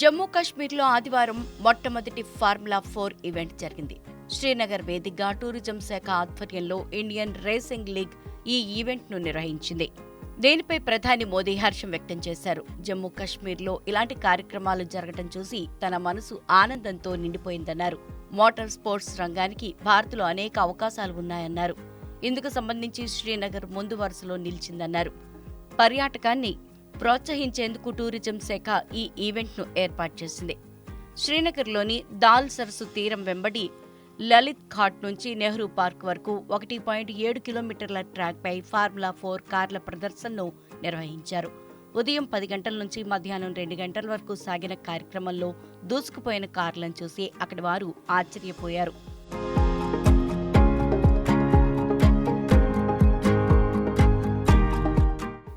జమ్మూ కాశ్మీర్లో ఆదివారం మొట్టమొదటి ఫార్ములా ఫోర్ ఈవెంట్ జరిగింది. శ్రీనగర్ వేదికగా టూరిజం శాఖ ఆధ్వర్యంలో ఇండియన్ రేసింగ్ లీగ్ ఈ ఈవెంట్ను నిర్వహించింది. దీనిపై ప్రధాని మోదీ హర్షం వ్యక్తం చేశారు. జమ్మూ కాశ్మీర్లో ఇలాంటి కార్యక్రమాలు జరగడం చూసి తన మనసు ఆనందంతో నిండిపోయిందన్నారు. మోటార్ స్పోర్ట్స్ రంగానికి భారత్లో అనేక అవకాశాలు ఉన్నాయన్నారు. ఇందుకు సంబంధించి శ్రీనగర్ ముందు వరుసలో నిలిచిందన్నారు. పర్యాటకాన్ని ప్రోత్సహించేందుకు టూరిజం శాఖ ఈ ఈవెంట్ను ఏర్పాటు చేసింది. శ్రీనగర్లోని దాల్ సరస్సు తీరం వెంబడి లలిత్ ఘాట్ నుంచి నెహ్రూ పార్క్ వరకు ఒకటి పాయింట్ ఏడు కిలోమీటర్ల ట్రాక్పై ఫార్ములా ఫోర్ కార్ల ప్రదర్శనను నిర్వహించారు. ఉదయం పది గంటల నుంచి మధ్యాహ్నం రెండు గంటల వరకు సాగిన కార్యక్రమంలో దూసుకుపోయిన కార్లను చూసి అక్కడి వారు ఆశ్చర్యపోయారు.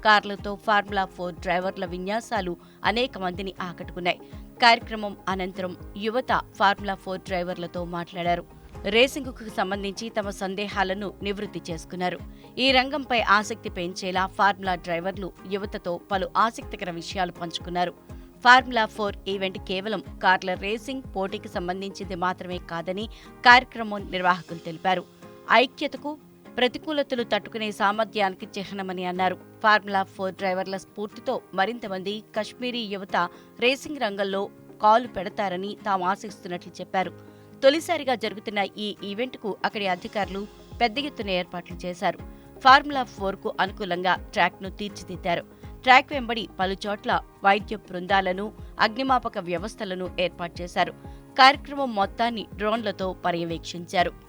కార్లతో ఫార్ములా ఫోర్ డ్రైవర్ల విన్యాసాలు అనేక మందిని ఆకట్టుకున్నాయి. కార్యక్రమం అనంతరం యువత ఫార్ములా ఫోర్ డ్రైవర్లతో మాట్లాడారు. రేసింగ్కు సంబంధించి తమ సందేహాలను నివృత్తి చేసుకున్నారు. ఈ రంగంపై ఆసక్తి పెంచేలా ఫార్ములా డ్రైవర్లు యువతతో పలు ఆసక్తికర విషయాలు పంచుకున్నారు. ఫార్ములా ఫోర్ ఈవెంట్ కేవలం కార్ల రేసింగ్ పోటీకి సంబంధించింది మాత్రమే కాదని కార్యక్రమం నిర్వాహకులు తెలిపారు. ఐక్యతకు ప్రతికూలతలు తట్టుకునే సామర్థ్యానికి చిహ్నమని అన్నారు. ఫార్ములా ఫోర్ డ్రైవర్ల స్ఫూర్తితో మరింత మంది కశ్మీరీ యువత రేసింగ్ రంగంలో కాలు పెడతారని తాము ఆశిస్తున్నట్లు చెప్పారు. తొలిసారిగా జరుగుతున్న ఈ ఈవెంట్కు అక్కడి అధికారులు పెద్ద ఎత్తున ఏర్పాట్లు చేశారు. ఫార్ములా ఫోర్కు అనుకూలంగా ట్రాక్ను తీర్చిదిద్దారు. ట్రాక్ వెంబడి పలుచోట్ల వైద్య బృందాలను అగ్నిమాపక వ్యవస్థలను ఏర్పాటు చేశారు. కార్యక్రమం మొత్తాన్ని డ్రోన్లతో పర్యవేక్షించారు.